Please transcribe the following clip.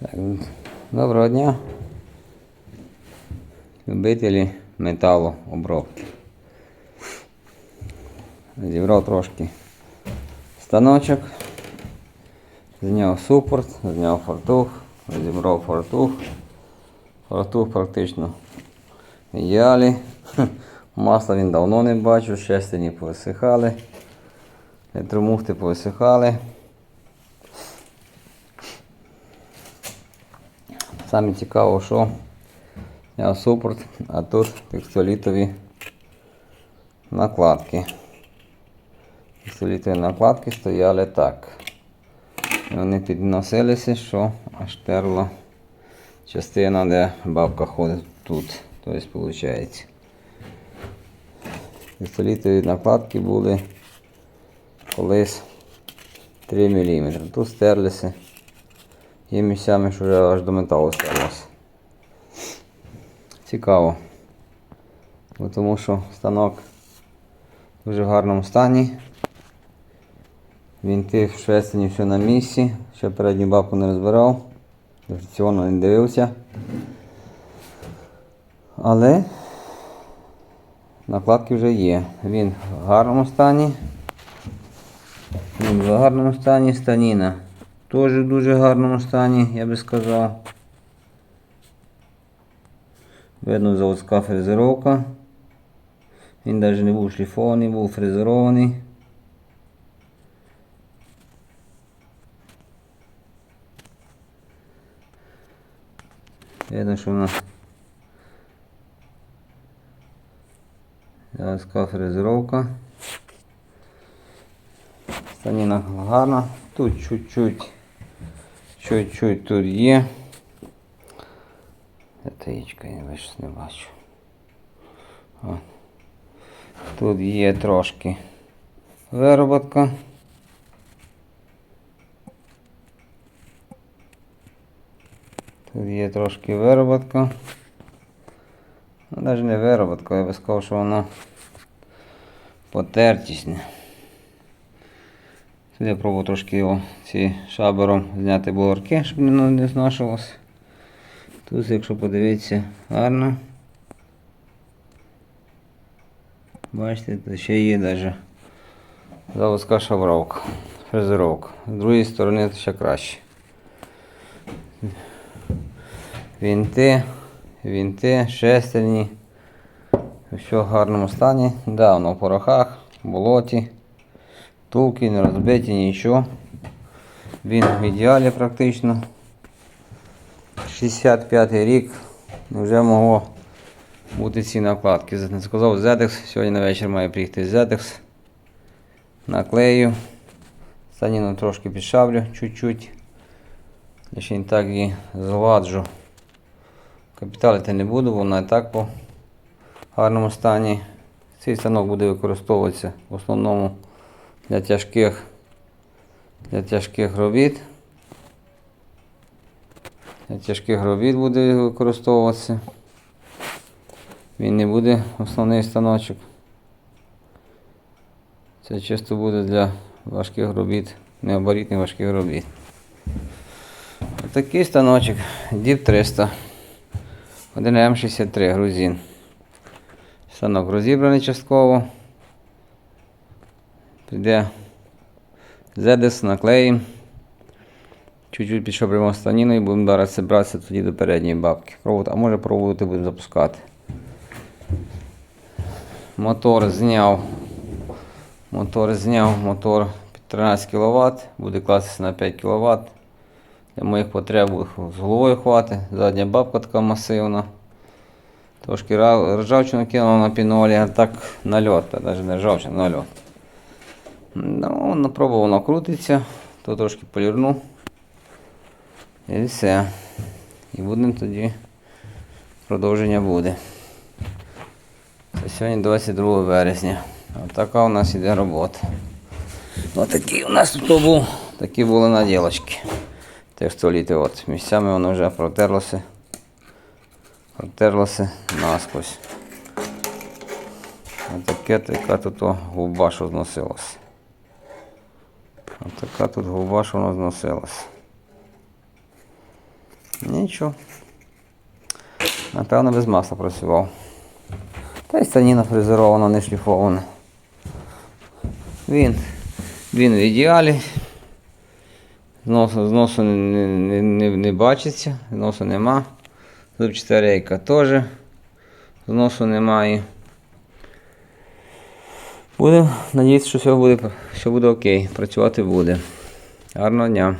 Так, доброго дня. Любителі металообробки. Зібрав трошки станочок, зняв супорт, зняв фартух, зібрав фартух. Фартух практично ідеалі. Масла він давно не бачив, шестерні повисихали, електромуфти повисихали. Саме цікаво, що я супорт, а тут текстолітові накладки. Текстолітові накладки стояли так. І вони підносилися, що аж терла частина, де бабка ходить тут. Тобто, виходить. Текстолітові накладки були колись 3 мм. Тут стерлися. Є місцями, що вже аж до металу стерлося. Цікаво. Бо Тому що станок в дуже гарному стані. Вінти в швестині все на місці. Ще передню бабку не розбирав. Дефляційно не дивився. Але накладки вже є. Він в гарному стані. Він в гарному стані станіна. Теж в дуже гарному стані, я би сказав. Видно заводська фрезеровка. Він навіть не був шліфований, був фрезерований. Видно, що нас заводська фрезеровка. Станіна гарна. Тут чуть-чуть, чуть-чуть тут є. Яєчко, я більше не бачу. О. Тут є трошки вироботка. Тут є трошки вироботка. Ну, навіть не вироботка, я би сказав, що воно потертісне. Я пробував трошки його ці шабером зняти болгарки, щоб воно не зношувалося. Тут, якщо подивитися, гарно. Бачите, тут ще є навіть заводська шавровка, фрезеровка. З другої сторони ще краще. Вінти, вінти, шестерні. Все в гарному стані. Да, воно в порохах, в болоті. Втулки не розбиті, нічого. Він в ідеалі практично. 65 рік вже могло бути ці накладки. Сказав ZX, сьогодні на вечір має приїхати ZX. Наклею. Станіну трошки підшавлю чуть-чуть. Лише не так її згладжу. Капіталити не буду, вона і так по гарному стані. Цей станок буде використовуватися в основному для тяжких, для тяжких робіт. Для тяжких робіт буде використовуватися. Він не буде основний станочок. Це чисто буде для важких робіт, необорітних важких робіт. Отакий станочок DIP 300. 1М63 грузин. Станок розібраний частково. Піде ZS, наклеїмо. Чуть-чуть підшобримо станіну і будемо зараз братися тоді до передньої бабки. Пробувати, а може пробувати будемо запускати. Мотор зняв. Мотор зняв, мотор під 13 кВт, буде кластися на 5 кВт. Для моїх потреб з головою хватить. Задня бабка така масивна. Трошки ржавчину кинув на пінолі, а так нальот, навіть не ржавчина, нальот. Ну, напробував, воно крутиться, то трошки полірну. І все. І будемо тоді. Продовження буде. Це сьогодні 22 вересня. Отака у нас іде робота. Отакі у нас тут був. Такі були наділочки. Текстоліти от. Місцями воно вже протерлося. Протерлося наскось. Отаке така тут губа, що зносилася. Отака тут губа, що вона зносилась. Нічого. Напевно, без масла працював. Та й станіна фрезерована, не шліфована. Він, він в ідеалі. Зносу, зносу не, не, не, не бачиться, зносу нема. Зубчата рейка теж. Зносу немає. Будемо надіятися, що все буде, все буде окей. Працювати буде. Гарного дня.